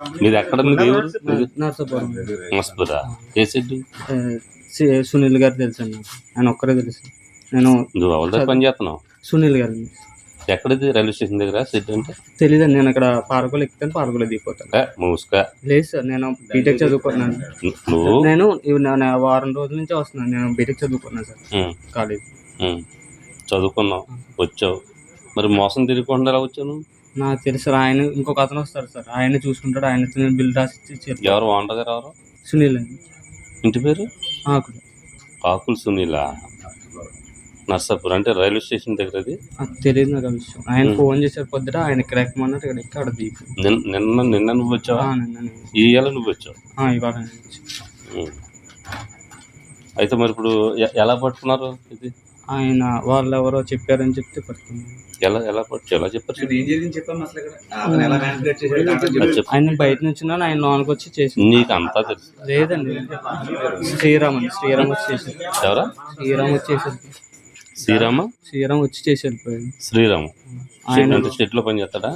మీది ఎక్కడ నర్సాపురం మస్పురా ఏ సునీల్ గారు తెలుసు అన్న ఆయన ఒక్కరే తెలుసు. నేను నువ్వు ఎవరి దగ్గర పని చేస్తున్నావు? సునీల్ గారు ఎక్కడిది? రైల్వే స్టేషన్ దగ్గర సెడ్ అంటే? తెలియదు నేను అక్కడ పార్కులో ఎక్కుతాను పార్కులో దిగిపోతాను. మూసుగా లేదు సార్ నేను బీటెక్ చదువుకున్నాను నువ్వు? నేను వారం రోజుల నుంచి వస్తున్నాను. నేను బీటెక్ చదువుకున్నాను సార్. కాలేజ్. చదువుకున్నావు వచ్చావు. మరి మోసం తిరిగకుండా ఎలా వచ్చావు నువ్వు? నాకు తెలుసు సార్ ఆయన ఇంకొక అతను వస్తాడు సార్. ఆయన చూసుకుంటాడు ఆయన బిల్ రాసి ఇచ్చి- ఎవరు గారు ఎవరు? సునీల్ అండి. ఇంటి పేరు? ఆకులు. కాకులు సునీలా? నర్సాపూర్ అంటే రైల్వే స్టేషన్ దగ్గర అది? నాకు తెలియదు నాకు ఆ విషయం. ఆయన ఫోన్ చేశారు పొద్దుట ఆయన ఇక్కడ ఎక్కమన్నారు ఇక్కడ ఎక్కి అక్కడ దిగి నిన్న నిన్న నిన్న నువ్వు వచ్చావా ఈ ఇయ్యాల నువ్వు వచ్చావు? ఇవాళ. అయితే మరి ఇప్పుడు ఎలా పట్టుకున్నారు ఇది? ఆయన వాళ్ళు ఎవరో చెప్పారని చెప్తే పడుతుంది. ఎలా ఎలా పట్టు ఎలా చెప్పారు? ఏం జరిగింది చెప్పాము అసలు ఇక్కడ? అతను ఎలా మ్యానిపులేట్ చేశాడు? దాంట్లో అది చెప్పు. ఆయన బయట నుంచి ఆయన లోనికి వచ్చి చేసి నీకు అంతా తెలుసు. లేదండి. శ్రీరామ్ అండి శ్రీరామ్ వచ్చి చేశారు ఎవరా? శ్రీరామ్ వచ్చి చేశారు శ్రీరామ? శ్రీరామ్ వచ్చి చేసి వెళ్ళిపోయాడు శ్రీరామ. ఆయన అంటే చెట్లో పని చేస్తాడా?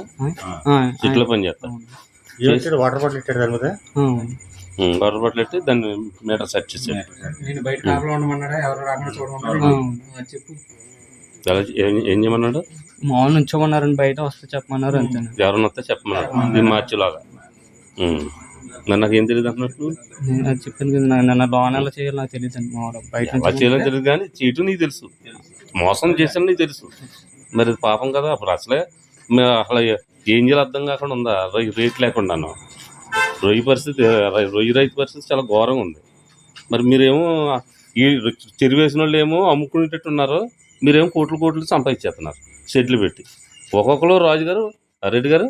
ఆ, చెట్లో పని చేస్తాడు. వాటర్ బాటిల్ ఇచ్చాడు దాని మీద? ఆ, గొర్రె బట్టలు పెట్టి దాన్ని మీటర్ సెట్ చేసాడు నేను బయట కాపలా ఉండమన్నాడా? ఎవరు రాకుండా చూడమన్నాడు? ఆ. చెప్పు. ఎలా ఏం ఏం చేయమన్నాడు? మామూలు ఉంచమన్నారని బయట వస్తే చెప్పమన్నారు అంతేనా ఎవరన్నా వస్తే చెప్పమన్నాడు ఇది మార్చిలాగా. మరి నాకేం తెలియదు అంటున్నట్టు నేను అది చెప్పాను కదా నాకు నన్ను లోన్ ఎలా చేయాలో నాకు తెలియదు అండి మామూలు బయట ఎలా చేయాలని తెలియదు కానీ చీటు నీకు తెలుసు. మోసం చేసాను నీకు తెలుసు. మరి పాపం కదా అప్పుడు అసలే అసలు ఏం చేయాలి అర్థం కాకుండా ఉందా? రేట్ లేకుండాను. రొయ్యి పరిస్థితి రొయ్యి- రైతు పరిస్థితి చాలా ఘోరంగా ఉంది. మరి మీరేమో ఈ చెరువు వేసిన వాళ్ళు ఏమో అమ్ముకునేటట్టు ఉన్నారు మీరేమో కోట్లు కోట్లు సంపాదించేస్తున్నారు షెడ్లు పెట్టి. ఒక్కొక్కరు రాజు గారు రెడ్డి గారు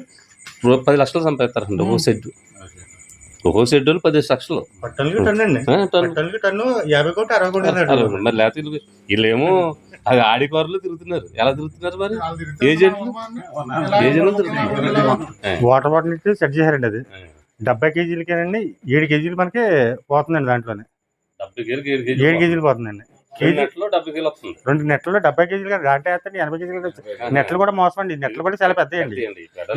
పది లక్షలు సంపాదిస్తారండి ఒక్కో షెడ్ ఒక్కో షెడ్ వాళ్ళు పదిహేను లక్షలు. మరి లేకపోతే వీళ్ళు- వీళ్ళేమో అది ఆడికారులు తిరుగుతున్నారు. ఎలా తిరుగుతున్నారు మరి? ఏజెంట్లు? ఏజెంట్లు తిరుగుతున్నారు? వాటర్ బాటిల్ సెట్ చేశారండి అది. డెబ్బై కేజీలకేనండి ఏడు కేజీలు మనకి పోతుందండి దాంట్లోనే. ఏడు కేజీలు పోతుందండి. రెండు నెట్లలో డెబ్బై కేజీలు కానీ దాంట్లో వేస్తే ఎనభై కేజీలు. నెట్లు కూడా మోసం అండి నెట్లు కూడా చాలా పెద్దయండి.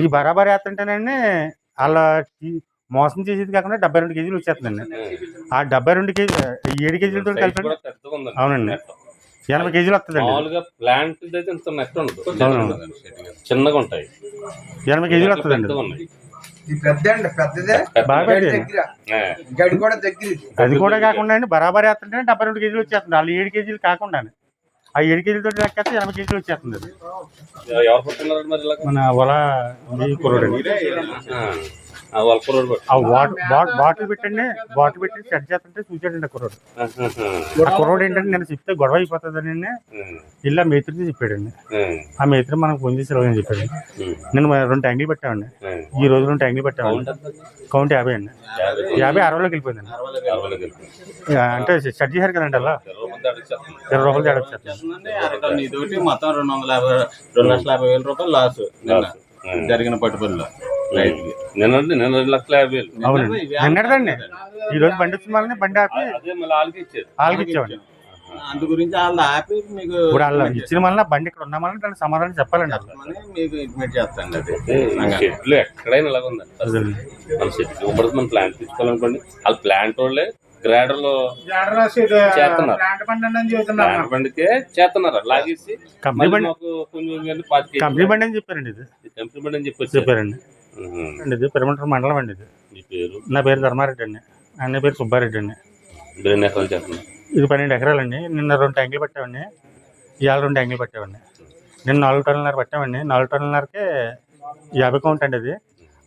ఈ బరాబర్ వేస్తుంటేనండి అలా మోసం చేసేది కాకుండా డెబ్బై రెండు కేజీలు వచ్చేస్తుందండి. ఆ డెబ్బై రెండు కేజీ ఈ ఏడు కేజీలతో కలిపి. అవునండి. ఎనభై కేజీలు వస్తుందండి. మామూలుగా ప్లాంట్ అయితే ఇంత నెట్ ఉండదు. అవును. చిన్నగా ఉంటాయి. ఎనభై కేజీలు వస్తుందండి. పెద్ద అండి పెద్దదే. బాగా. దగ్గర. గడి కూడా దగ్గర. అది కూడా కాకుండా అండి బరాబర్ వేస్తుంటే డెబ్బై రెండు కేజీలు వచ్చేస్తుంది. వాళ్ళు ఏడు కేజీలు కాకుండా ఆ ఏడు కేజీలతో లెక్కేస్తే ఎనభై కేజీలు వచ్చేస్తుంది అది. మన వల ఈ కుర్రోడు బాటిల్ పెట్టండి బాటిల్ పెట్టి సెట్ చేస్తుంటే చూసాడండి ఆ కుర్రోడు. ఆ కుర్రోడు ఏంటంటే నేను చెప్తే గొడవ అయిపోతుందని ఉమ్, ఇలా మేత్రికి చెప్పాడండి. ఆ మేత్రి మనకు ఫోన్ చేసి చెప్పాడు. నేను రెండు ట్యాంకులు పెట్టామండి. ఈ రోజు రెండు ట్యాంకులు పెట్టామండి. కౌంట్ యాభై అండి. యాభై. అరవైలోకి వెళ్ళిపోయిందండి అంటే సెట్ చేశారు కదండి అలా? ఇరవై రూపాయలు తేడా వచ్చేస్తుంది. మొత్తం రెండు వందల యాభై రెండు లక్షల యాభై వేల రూపాయలు లాస్. జరిగిన పట్టుబడిలో. నిన్న నిన్న రెండు లక్షల యాభై వేలు. అవునండి. నిన్నటిదండి ఈ రోజు బండి వచ్చిన వాళ్ళని బండి ఆపి అదే మళ్ళీ వాళ్ళకి ఇచ్చారు వాళ్ళకి ఇచ్చామండి అందు గురించి వాళ్ళు ఆపి మీకు ఇప్పుడు వాళ్ళు ఇచ్చిన వల్ల బండి ఇక్కడ ఉన్న వల్ల దానికి సమాధానం చెప్పాలండి అసలు మీకు ఇంటిమేట్ చేస్తాండి అది. చెట్లు ఎక్కడైనా ఇలాగ ఉందండి. మన ఇప్పుడు మనం ప్లాంట్ తీసుకోవాలనుకోండి. వాళ్ళ ప్లాంట్ వాళ్ళే గ్రాడర్లో చేస్తున్నారు. ప్లాంట్ బండికే చేస్తున్నారు. లాగేసి కంపెనీ బండి కొంచెం కంపెనీ బండి అని చెప్పారండి ఇది. కంపెనీ బండి అని. చెప్పారండి. అండి ఇది పెరమంటారు మండలం అండి ఇది. మీ పేరు? నా పేరు ధర్మారెడ్డి అండి. ఆయన పేరు సుబ్బారెడ్డి అండి. మీరు ఎన్ని ఎకరాలు చేస్తున్నారు? ఇది పన్నెండు ఎకరాలండి. నిన్న రెండు ట్యాంకులు పెట్టామండి. ఇవాళ రెండు ట్యాంకులు పెట్టామండి. నిన్న నాలుగు టన్నులన్నర పెట్టామండి. నాలుగు టన్నులన్నరకే యాభై కౌంట్ అండి అది.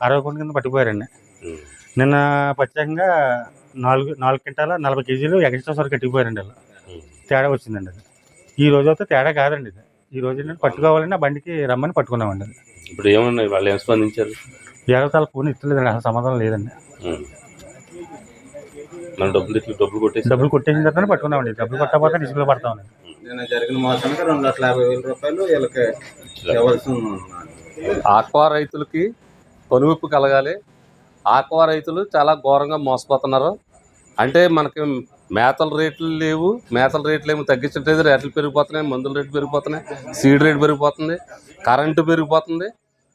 అరవై కౌంట్ కింద పట్టుకుపోయారండి. నిన్న ప్రత్యేకంగా నాలుగు నాలుగు క్వింటాల నలభై కేజీలు ఎక్స్ట్రా సరికి కట్టుకుపోయారండి అలా. తేడా వచ్చిందండి అది. ఈ రోజు అయితే తేడా కాదండి ఇది. ఈ రోజు ఏంటంటే పట్టుకోవాలని ఆ బండికి రమ్మని పట్టుకున్నామండి. అది ఇప్పుడు ఏమన్నాయి? వాళ్ళు ఏం స్పందించారు? ఏడవతాల ఫోన్ ఇస్తలేదండి. అసలు సమాధానం లేదండి. మన డబ్బులు ఇట్లా డబ్బులు కొట్టేసి డబ్బులు కొట్టేసిన తర్వాత పట్టుకున్నామండి. డబ్బులు కొట్టకపోతే రిస్కులో పడతామండి. నిన్న జరిగిన మోసానికి రెండు లక్షల యాభై వేల రూపాయలు వీళ్ళకి ఇవ్వాల్సి. ఆక్వా రైతులకి కనువిప్పు కలగాలి. ఆక్వా రైతులు చాలా ఘోరంగా మోసపోతున్నారు. అంటే మనకి మేతల రేట్లు లేవు మేతల రేట్లు ఏమో తగ్గించట్లేదు రేట్లు పెరిగిపోతున్నాయి మందుల రేట్లు పెరిగిపోతున్నాయి సీడ్ రేట్ పెరిగిపోతుంది కరెంటు పెరిగిపోతుంది.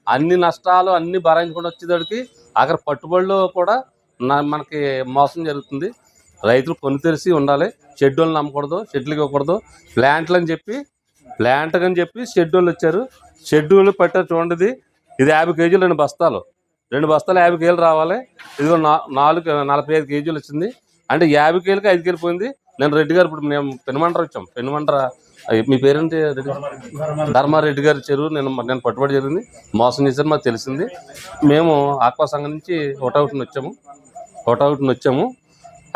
అన్ని నష్టాలు అన్ని భరించకుండా వచ్చేదానికి అక్కడ పట్టుబడిలో కూడా మనకి మోసం జరుగుతుంది. రైతులు పని తెరిచి ఉండాలి షెడ్యూల్ నమ్మకూడదు షెడ్యూల్కి ఇవ్వకూడదు. ప్లాంట్లు అని చెప్పి ప్లాంట్ అని చెప్పి షెడ్యూల్ వచ్చారు షెడ్యూల్ పెట్టారు చూడండి ఇది. యాభై కేజీలు రెండు బస్తాలు. రెండు బస్తాలు యాభై కేజీలు రావాలి. ఇదిగో నాలుగు నలభై ఐదు కేజీలు వచ్చింది. అంటే యాభై కేలకి ఐదు కేలు పోయింది. నేను రెడ్డి గారు ఇప్పుడు మేము పెనుమండ్ర వచ్చాం. పెనుమండ్ర మీ పేరేంటి రెడ్డి? గారు? ధర్మారెడ్డి గారి చెరువు. నేను నేను పట్టుబడి జరిగింది. మోసం చేశారు మాకు తెలిసింది. మేము ఆక్వా సంఘం నుంచి అవుట్ని వచ్చాము. అవుట్ని వచ్చాము.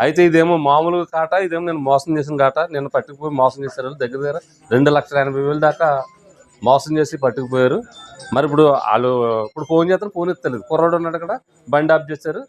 అయితే ఇదేమో మామూలు కాట ఇదేమో నేను మోసం చేసిన కాట. నేను పట్టుకుపోయి మోసం చేశారు. దగ్గర దగ్గర రెండు లక్షల ఎనభై వేలు దాకా మోసం చేసి పట్టుకుపోయారు. మరి ఇప్పుడు వాళ్ళు ఇప్పుడు ఫోన్ చేస్తారు ఫోన్ ఎత్తలేదు. కుర్రాడు ఉన్నాడు అక్కడ బండి ఆఫ్ చేశారు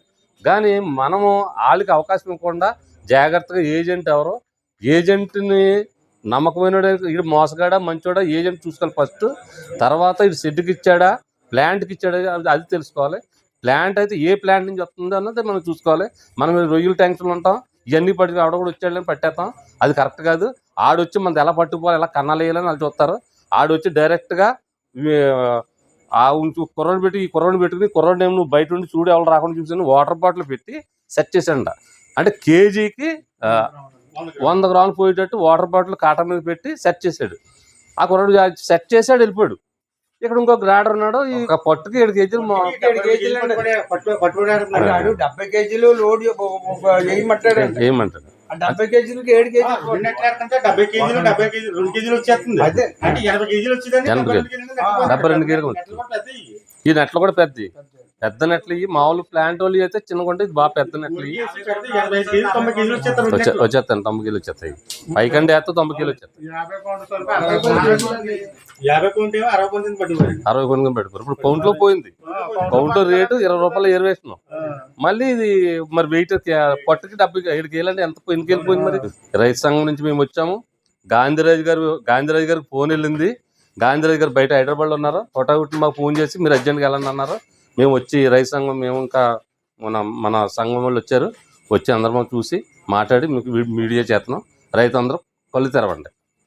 కానీ మనము వాళ్ళకి అవకాశం ఇవ్వకుండా జాగ్రత్తగా ఏజెంట్ ఎవరు? ఏజెంట్ని నమ్మకమైన ఇటు మోసగాడా మంచోడా ఏజెంట్ చూసుకోవాలి ఫస్ట్. తర్వాత ఇటు షెడ్కి ఇచ్చాడా ప్లాంట్కి ఇచ్చాడా అది- అది తెలుసుకోవాలి. ప్లాంట్ అయితే ఏ ప్లాంట్ నుంచి వస్తుందో అన్నది మనం చూసుకోవాలి. మనం రొయ్యల ట్యాంక్స్లో ఉంటాం ఇవన్నీ పట్టుకు ఆవిడ కూడా వచ్చాడని పట్టేస్తాం. అది కరెక్ట్ కాదు. ఆడొచ్చి మనది ఎలా పట్టుకోవాలి ఎలా కన్నాలు వేయాలని వాళ్ళు చూస్తారు. ఆడొచ్చి డైరెక్ట్గా ఆ ఉంచు కుర్రోడు పెట్టి ఈ కుర్రోడు పెట్టుకుని కుర్రోడు ఏమో నువ్వు బయట ఉండి చూడు ఎవరు రాకుండా చూసాను వాటర్ బాటిల్ పెట్టి సెట్ చేశాడంట. అంటే కేజీకి వంద గ్రాములు పోయేటట్టు వాటర్ బాటిల్ కాటా మీద పెట్టి సెట్ చేశాడు. ఆ కుర్రాడు సెట్ చేశాడు వెళ్ళిపోయాడు. ఇక్కడ ఇంకో గ్రాడర్ ఉన్నాడు ఒక పట్టుకి ఏడు కేజీలు కేజీలు డెబ్బై లోడ్ ఏమంటాడు? ఆ డెబ్బై కేజీలకి ఏడు కేజీలు డెబ్బై కేజీలు డెబ్బై కేజీలు రెండు కేజీలు వచ్చేస్తుంది అదే. అంటే ఎనభై కేజీలు ఎనభై డెబ్బై రెండు కేజీలు కేజీలు నెట్లు కూడా పెద్దవి. పెద్ద నెట్లు ఇవి మామూలు ప్లాంట్ వాళ్ళు అయితే చిన్నగా ఇది బాగా పెద్ద నెట్లు ఇవి. వచ్చేస్తాను తొంభై కేజీలు వచ్చేస్తాయి పైకండి వేస్తే తొంభై కేజీలు వచ్చేస్తాయి. అరవై కొనుగోలు పెట్టుకోరు ఇప్పుడు కౌంట్లో పోయింది. కౌంట్లో రేటు ఇరవై రూపాయలు ఇరవై వేసినాం. మళ్ళీ ఇది మరి వెయిట్ పట్టుకి డెబ్బై ఏడు కేజీలు అంటే ఎంత ఎన్ని కేజీలు పోయింది మరి? రైతు సంఘం నుంచి మేము వచ్చాము. గాంధీరాజు గారు గాంధీరాజు గారికి ఫోన్ వెళ్ళింది. గాంధీరాజు గారు బయట హైదరాబాద్లో ఉన్నారు. హొటాహుట్టి మాకు ఫోన్ చేసి మీరు అర్జెంట్గా వెళ్ళండి అన్నారు. మేము వచ్చి రైతు సంఘం మేము ఇంకా మన మన సంఘం వాళ్ళు వచ్చారు. వచ్చి అందరం చూసి మాట్లాడి మీకు మీడియా చేస్తున్నాం. రైతు అందరం కళ్ళు తెరవండి.